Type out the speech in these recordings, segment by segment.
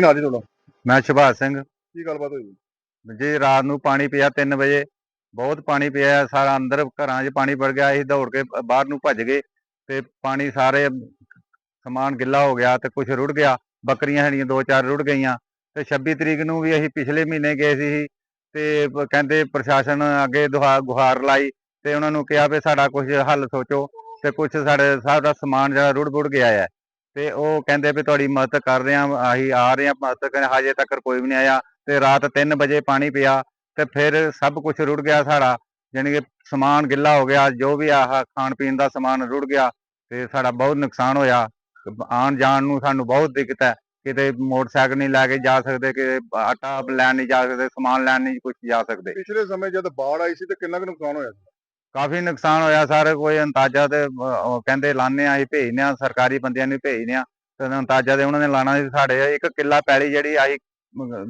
ਨਾਂ ਜੀ ਤੁਹਾਡਾ ਮੈਂ ਸੁਭਾਸ਼ ਸਿੰਘ। ਕੀ ਗੱਲਬਾਤ ਹੋਈ? ਜੀ ਰਾਤ ਨੂੰ ਪਾਣੀ ਪਿਆ 3 ਵਜੇ। ਬਹੁਤ ਪਾਣੀ ਪਿਆ ਸਾਰਾ ਅੰਦਰ ਘਰਾਂ 'ਚ ਪਾਣੀ ਵੜ ਗਿਆ। ਅਸੀਂ ਦੌੜ ਕੇ ਬਾਹਰ ਨੂੰ ਭੱਜ ਗਏ ਤੇ ਪਾਣੀ ਸਾਰੇ ਸਮਾਨ ਗਿੱਲਾ ਹੋ ਗਿਆ ਤੇ ਕੁਝ ਰੁੜ ਗਿਆ। ਬੱਕਰੀਆਂ ਹਣੀਆਂ ਦੋ ਚਾਰ ਰੁੜ ਗਈਆਂ। ਤੇ 26 ਤਰੀਕ ਨੂੰ ਵੀ ਅਸੀਂ ਪਿਛਲੇ ਮਹੀਨੇ ਗਏ ਸੀ ਤੇ ਕਹਿੰਦੇ ਪ੍ਰਸ਼ਾਸਨ ਅੱਗੇ ਦੁਹਾ ਗੁਹਾਰ ਲਾਈ ਤੇ ਉਹਨਾਂ ਨੂੰ ਕਿਹਾ ਵੀ ਸਾਡਾ ਕੁਝ ਹੱਲ ਸੋਚੋ ਤੇ ਕੁਝ ਸਾਡੇ ਸਾਡਾ ਸਮਾਨ ਜਿਹੜਾ ਰੁੜ ਬੁੜ ਗਿਆ ਹੈ ਤੇ ਉਹ ਕਹਿੰਦੇ ਵੀ ਤੁਹਾਡੀ ਮਦਦ ਕਰ ਰਹੇ ਹਾਂ, ਅਸੀਂ ਆ ਰਹੇ ਹਾਂ ਮਦਦ ਕਰਨ, ਹਜੇ ਤੱਕ ਕੋਈ ਵੀ ਨਹੀਂ ਆਇਆ ਤੇ ਰਾਤ 3 ਵਜੇ ਪਾਣੀ ਪਿਆ ਤੇ ਫਿਰ ਸਭ ਕੁਝ ਰੁੜ ਗਿਆ ਸਾਡਾ ਯਾਨੀ ਕਿ ਸਮਾਨ ਗਿੱਲਾ ਹੋ ਗਿਆ, ਜੋ ਵੀ ਆਹ ਖਾਣ ਪੀਣ ਦਾ ਸਮਾਨ ਰੁੜ ਗਿਆ ਤੇ ਸਾਡਾ ਬਹੁਤ ਨੁਕਸਾਨ ਹੋਇਆ ਆਉਣ ਜਾਣ ਨੂੰ ਸਾਨੂੰ ਬਹੁਤ ਦਿੱਕਤ ਹੈ, ਕਿਤੇ ਮੋਟਰਸਾਈਕਲ ਨਹੀਂ ਲੈ ਕੇ ਜਾ ਸਕਦੇ, ਕਿ ਆਟਾ ਲੈਣ ਨਹੀਂ ਜਾ ਸਕਦੇ, ਸਮਾਨ ਲੈਣ ਨਹੀਂ ਕੁਝ ਜਾ ਸਕਦੇ ਪਿਛਲੇ ਸਮੇਂ ਜਦ ਬਾੜ ਆਈ ਸੀ ਤੇ ਕਿੰਨਾ ਕੁ ਨੁਕਸਾਨ ਹੋਇਆ ਸੀ? ਕਾਫੀ ਨੁਕਸਾਨ ਹੋਇਆ ਸਰ ਕੋਈ ਅੰਦਾਜ਼ਾ ਤੇ ਅਹ, ਕਹਿੰਦੇ ਲਾਣੇ ਆ ਅਸੀਂ ਭੇਜਨੇ ਆ ਸਰਕਾਰੀ ਬੰਦਿਆਂ ਨੂੰ ਭੇਜਨੇ ਆ ਤੇ ਅੰਦਾਜ਼ਾ ਦੇ ਉਹਨਾਂ ਨੇ ਲਾਣਾ ਸੀ ਸਾਡੇ ਇੱਕ ਕਿੱਲਾ ਪੈਲੀ ਜਿਹੜੀ ਆਈ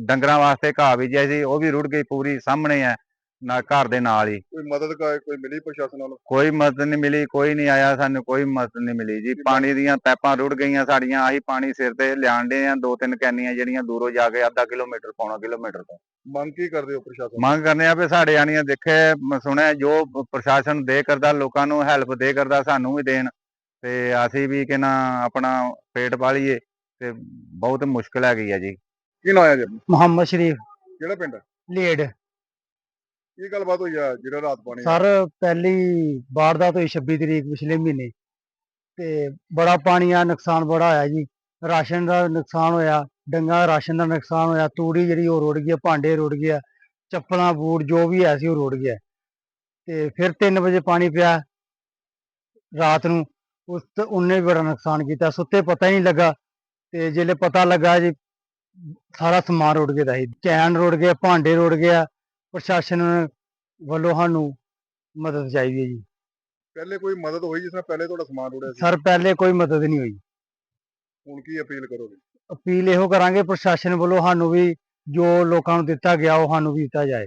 ਡੰਗਰਾਂ ਵਾਸਤੇ ਘਾਹ ਬੀਜਿਆ ਸੀ ਉਹ ਵੀ ਰੁੜ ਗਈ ਪੂਰੀ ਸਾਹਮਣੇ ਹੈ। ਨਾ ਘਰ ਦੇ ਨਾਲ ਹੀ। ਕੋਈ ਮਦਦ ਕਾ ਕੋਈ ਮਿਲੀ ਪ੍ਰਸ਼ਾਸਨ ਵੱਲੋਂ? ਕੋਈ ਮਦਦ ਨਹੀਂ ਮਿਲੀ ਕੋਈ ਨਹੀਂ ਆਇਆ ਸਾਨੂੰ ਕੋਈ ਮਦਦ ਨਹੀਂ ਮਿਲੀ ਜੀ। ਪਾਣੀ ਦੀਆਂ ਪੈਪਾਂ ਰੁੜ ਗਈਆਂ ਸਾਡੀਆਂ ਆਹੀ ਪਾਣੀ ਸਿਰ ਤੇ ਲਿਆਣ ਦੇ ਆ। ਦੋ ਤਿੰਨ ਕੈਨੀਆਂ ਜਿਹੜੀਆਂ ਦੂਰੋਂ ਜਾ ਕੇ ਅੱਧਾ ਕਿਲੋਮੀਟਰ ਪੌਣਾ ਕਿਲੋਮੀਟਰ ਤੋਂ। ਮੰਗ ਕੀ ਕਰਦੇ ਹੋ ਪ੍ਰਸ਼ਾਸਨ? ਮੰਗ ਕਰਨੇ ਆ ਵੀ ਸਾਡੇ ਆਣੀਆਂ ਦੇਖੇ ਮ- ਸੁਣਿਆ ਜੋ ਪ੍ਰਸ਼ਾਸਨ ਦੇ ਕਰਦਾ ਲੋਕਾਂ ਨੂੰ ਹੈਲਪ ਦੇ ਕਰਦਾ ਸਾਨੂੰ ਵੀ ਦੇਣ। ਤੇ ਅਸੀਂ ਵੀ ਕਿ ਨਾ ਆਪਣਾ ਪੇਟ ਪਾਲੀਏ ਤੇ ਬਹੁਤ ਮੁਸ਼ਕਲ ਹੈਗੀ ਆ ਜੀ। ਕੀ ਨਾਂ ਹੈ ਜੀ? ਮੁਹੰਮਦ ਸ਼ਰੀਫ। ਕਿਹੜਾ ਪਿੰਡ ਲੀਡ। ਕੀ ਗੱਲਬਾਤ ਹੋਈ ਆ ਜਿਹੜਾ ਰਾਤ ਪਾਣੀ ਸਰ, ਪਹਿਲੀ ਵਾਰਦਾਤ ਹੋਈ 26 ਤਰੀਕ ਪਿਛਲੇ ਮਹੀਨੇ। ਤੇ ਬੜਾ ਪਾਣੀ ਆ, ਨੁਕਸਾਨ ਬੜਾ ਹੋਇਆ ਜੀ। ਰਾਸ਼ਨ ਦਾ ਨੁਕਸਾਨ ਹੋਇਆ, ਡੰਗਾ ਰਾਸ਼ਨ ਦਾ ਨੁਕਸਾਨ ਹੋਇਆ, ਤੂੜੀ ਜਿਹੜੀ ਉਹ ਰੁੜ ਗਈ ਭਾਂਡੇ ਰੁੜ ਗਿਆ ਚੱਪਲਾਂ, ਬੂਟ ਜੋ ਵੀ ਹੈ ਸੀ ਉਹ ਰੁੜ ਗਿਆ ਤੇ ਫਿਰ 3 ਵਜੇ ਪਾਣੀ ਪਿਆ ਰਾਤ ਨੂੰ। ਉਸ ਤੇ ਉਹਨੇ ਬੜਾ ਨੁਕਸਾਨ ਕੀਤਾ। ਸੁੱਤੇ ਪਤਾ ਹੀ ਨਹੀਂ ਲੱਗਾ। ਤੇ ਜਿਹੜੇ ਪਤਾ ਲੱਗਾ ਜੀ, ਸਾਰਾ ਸਮਾਨ ਰੁੜ ਗਿਆ ਦਾ ਸੀ। ਚੈਨ ਰੁੜ ਗਿਆ ਭਾਂਡੇ ਰੁੜ ਗਿਆ ਪ੍ਰਸ਼ਾਸਨ ਵੱਲੋਂ ਸਾਨੂੰ ਮਦਦ ਚਾਹੀਦੀ ਹੈ ਜੀ। ਪਹਿਲੇ ਕੋਈ ਮਦਦ ਹੋਈ ਜਿਸ ਨਾਲ ਪਹਿਲੇ ਤੁਹਾਡਾ ਸਮਾਨ ਰੁੜਿਆ ਸੀ? ਸਰ ਪਹਿਲੇ ਕੋਈ ਮਦਦ ਨਹੀਂ ਹੋਈ। ਹੁਣ ਕੀ ਅਪੀਲ ਕਰੋਗੇ? ਅਪੀਲ ਇਹੋ ਕਰਾਂਗੇ ਪ੍ਰਸ਼ਾਸਨ ਵੱਲੋਂ ਸਾਨੂੰ ਵੀ ਜੋ ਲੋਕਾਂ ਨੂੰ ਦਿੱਤਾ ਗਿਆ ਉਹ ਸਾਨੂੰ ਵੀ ਦਿੱਤਾ ਜਾਏ।